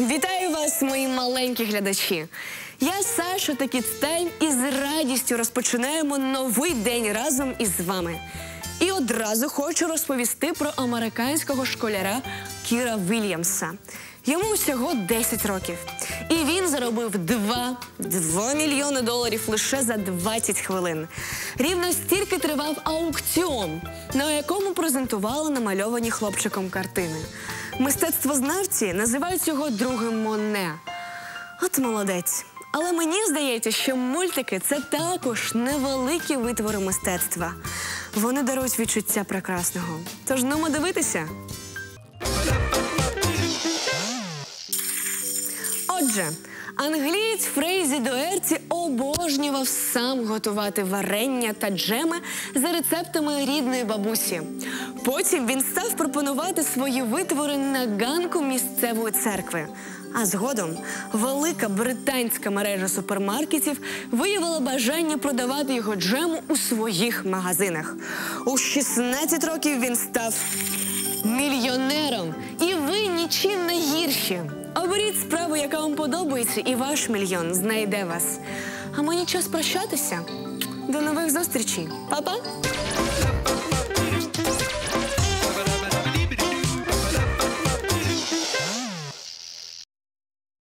Вітаю вас, мої маленькі глядачі. Я Саша та Кіцтайм і з радістю розпочинаємо новий день разом із вами. І одразу хочу розповісти про американського школяра Кіра Вільямса. Йому всього 10 років. І він заробив 2, 2 мільйони доларів лише за 20 хвилин. Рівно стільки тривав аукціон, на якому презентували намальовані хлопчиком картини. Мистецтвознавці називають його другим Моне. От молодець. Але мені здається, що мультики це також невеликі витвори мистецтва. Вони дарують відчуття прекрасного. Тож нумо дивитися. Отже, англієць Фрейзі Доерці обожнював сам готувати варення та джеми за рецептами рідної бабусі. Потім він став пропонувати свої витвори на ганку місцевої церкви. А згодом велика британська мережа супермаркетів виявила бажання продавати його джему у своїх магазинах. У 16 років він став мільйонером, і ви нічим не гірші. Оберіть справу, яка вам подобається, і ваш мільйон знайде вас. А мені час прощатися. До нових зустрічей. Па-па!